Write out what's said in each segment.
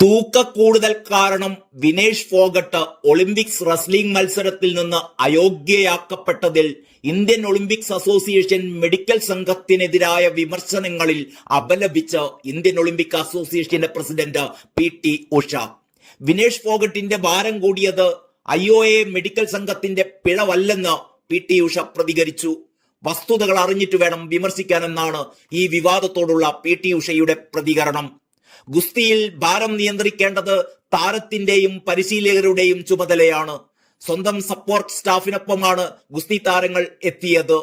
തൂക്ക കൂടുതൽ കാരണം Vinesh Phogat Olympics wrestling മത്സരത്തിൽ നിന്ന് അയോഗ്യയാക്കപ്പെട്ടതിൽ ഇന്ത്യൻ ഒളിമ്പിക്സ് അസോസിയേഷൻ മെഡിക്കൽ സംഘത്തിനെതിരായ വിമർശനങ്ങളിൽ അപലപിച്ച് ഇന്ത്യൻ ഒളിമ്പിക് അസോസിയേഷന്റെ president P T Usha. Vinesh ഫോഗട്ടിന്റെ ഭാരം കൂടിയത് ഐ ഒ എ മെഡിക്കൽ സംഘത്തിന്റെ പിഴവല്ലെന്ന് പി ടി ഉഷ പ്രതികരിച്ചു. വസ്തുതകൾ അറിഞ്ഞിട്ട് വേണം വിമർശിക്കാനെന്നാണ് ഈ വിവാദത്തോടുള്ള പി ടി ഉഷയുടെ പ്രതികരണം. ഗുസ്തിയിൽ ഭാരം നിയന്ത്രിക്കേണ്ടത് താരത്തിന്റെയും പരിശീലകരുടെയും ചുമതലയാണ്. സ്വന്തം സപ്പോർട്ട് സ്റ്റാഫിനൊപ്പമാണ് ഗുസ്തി താരങ്ങൾ എത്തിയത്.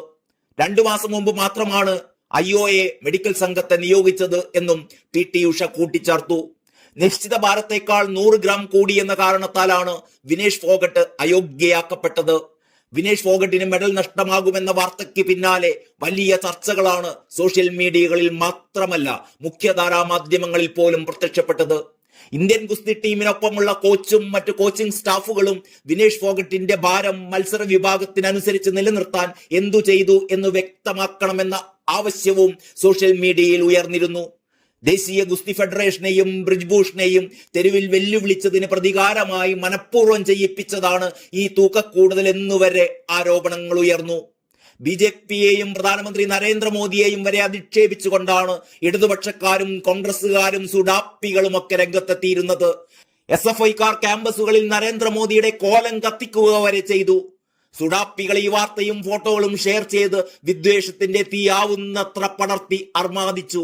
രണ്ടു മാസം മുമ്പ് മാത്രമാണ് ഐ ഒ എ മെഡിക്കൽ സംഘത്തെ നിയോഗിച്ചത് എന്നും പി ടി ഉഷ കൂട്ടിച്ചേർത്തു. നിശ്ചിത ഭാരത്തേക്കാൾ നൂറ് ഗ്രാം കൂടി എന്ന കാരണത്താലാണ് വിനേഷ് ഫോഗട്ട് അയോഗ്യയാക്കപ്പെട്ടത്. വിനേഷ് ഫോഗട്ടിന് മെഡൽ നഷ്ടമാകുമെന്ന വാർത്തയ്ക്ക് പിന്നാലെ വലിയ ചർച്ചകളാണ് സോഷ്യൽ മീഡിയകളിൽ മാത്രമല്ല മുഖ്യധാരാ മാധ്യമങ്ങളിൽ പോലും പ്രത്യക്ഷപ്പെട്ടത്. ഇന്ത്യൻ ഗുസ്തി ടീമിനൊപ്പമുള്ള കോച്ചും മറ്റു കോച്ചിംഗ് സ്റ്റാഫുകളും വിനേഷ് ഫോഗട്ടിന്റെ ഭാരം മത്സര വിഭാഗത്തിനനുസരിച്ച് നിലനിർത്താൻ എന്തു ചെയ്തു എന്ന് വ്യക്തമാക്കണമെന്ന ആവശ്യവും സോഷ്യൽ മീഡിയയിൽ ഉയർന്നിരുന്നു. ദേശീയ ഗുസ്തി ഫെഡറേഷനെയും ബ്രിജ്ഭൂഷണെയും തെരുവിൽ വെല്ലുവിളിച്ചതിന് പ്രതികാരമായി മനഃപൂർവം ചെയ്യിപ്പിച്ചതാണ് ഈ തൂക്കക്കൂടുതൽ എന്നുവരെ ആരോപണങ്ങൾ ഉയർന്നു. ബി ജെ പിയെയും പ്രധാനമന്ത്രി നരേന്ദ്രമോദിയെയും വരെ അധിക്ഷേപിച്ചുകൊണ്ടാണ് ഇടതുപക്ഷക്കാരും കോൺഗ്രസുകാരും സുഡാപ്പികളും ഒക്കെ രംഗത്തെത്തിയിരുന്നത്. എസ് എഫ് ഐക്കാർ ക്യാമ്പസുകളിൽ നരേന്ദ്രമോദിയുടെ കോലം കത്തിക്കുക വരെ ചെയ്തു. സുഡാപ്പികൾ ഈ വാർത്തയും ഫോട്ടോകളും ഷെയർ ചെയ്ത് വിദ്വേഷത്തിന്റെ തീയാവുന്നത്ര പടർത്തി അർമാദിച്ചു.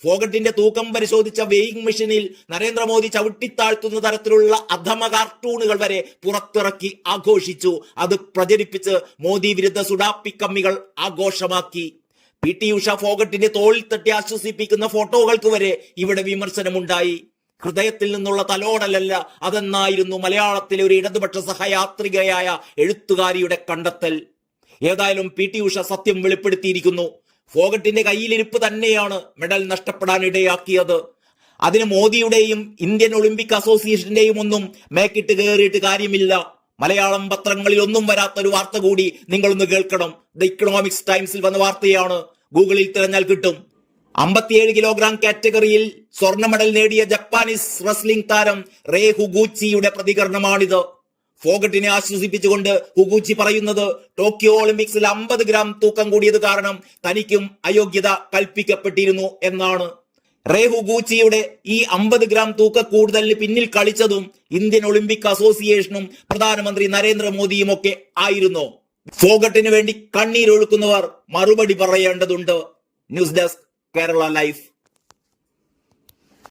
ഫോഗട്ടിന്റെ തൂക്കം പരിശോധിച്ച വെയിങ് മെഷീനിൽ നരേന്ദ്രമോദി ചവിട്ടിത്താഴ്ത്തുന്ന തരത്തിലുള്ള അധമ കാർട്ടൂണുകൾ വരെ പുറത്തിറക്കി ആഘോഷിച്ചു. അത് പ്രചരിപ്പിച്ച് മോദി വിരുദ്ധ സുഡാപ്പി കമ്മികൾ ആഘോഷമാക്കി. പി ടി ഉഷ ഫോഗട്ടിന്റെ തോളിൽ തട്ടി ആശ്വസിപ്പിക്കുന്ന ഫോട്ടോകൾക്ക് വരെ ഇവിടെ വിമർശനമുണ്ടായി. ഹൃദയത്തിൽ നിന്നുള്ള തലോടലല്ല അതെന്നായിരുന്നു മലയാളത്തിലെ ഒരു ഇടതുപക്ഷ സഹയാത്രികയായ എഴുത്തുകാരിയുടെ കണ്ടെത്തൽ. ഏതായാലും പി ടി ഉഷ സത്യം വെളിപ്പെടുത്തിയിരിക്കുന്നു. ഫോഗട്ടിന്റെ കയ്യിലിരിപ്പ് തന്നെയാണ് മെഡൽ നഷ്ടപ്പെടാൻ ഇടയാക്കിയത്. അതിന് മോദിയുടെയും ഇന്ത്യൻ ഒളിമ്പിക് അസോസിയേഷന്റെയും ഒന്നും മേക്കിട്ട് കയറിയിട്ട് കാര്യമില്ല. മലയാളം പത്രങ്ങളിൽ ഒന്നും വരാത്ത ഒരു വാർത്ത കൂടി നിങ്ങളൊന്ന് കേൾക്കണം. ദ ഇക്കണോമിക്സ് ടൈംസിൽ വന്ന വാർത്തയാണ്. ഗൂഗിളിൽ തിരഞ്ഞാൽ കിട്ടും. അമ്പത്തിയേഴ് കിലോഗ്രാം കാറ്റഗറിയിൽ സ്വർണ മെഡൽ നേടിയ ജപ്പാനീസ് റെസ്ലിംഗ് താരം റേ ഹുഗൂച്ചിയുടെ പ്രതികരണമാണിത്. ഫോഗട്ടിനെ ആശ്വസിപ്പിച്ചുകൊണ്ട് ഹുഗൂച്ചി പറയുന്നത് ടോക്കിയോ ഒളിമ്പിക്സിൽ അമ്പത് ഗ്രാം തൂക്കം കൂടിയത് കാരണം തനിക്കും അയോഗ്യത കൽപ്പിക്കപ്പെട്ടിരുന്നു എന്നാണ്. റേ ഹുഗൂച്ചിയുടെ ഈ അമ്പത് ഗ്രാം തൂക്ക കൂടുതലിന് പിന്നിൽ കളിച്ചതും ഇന്ത്യൻ ഒളിമ്പിക് അസോസിയേഷനും പ്രധാനമന്ത്രി നരേന്ദ്രമോദിയും ഒക്കെ ആയിരുന്നു. ഫോഗട്ടിന് വേണ്ടി കണ്ണീരൊഴുക്കുന്നവർ മറുപടി പറയേണ്ടതുണ്ട്. News desk Kerala life.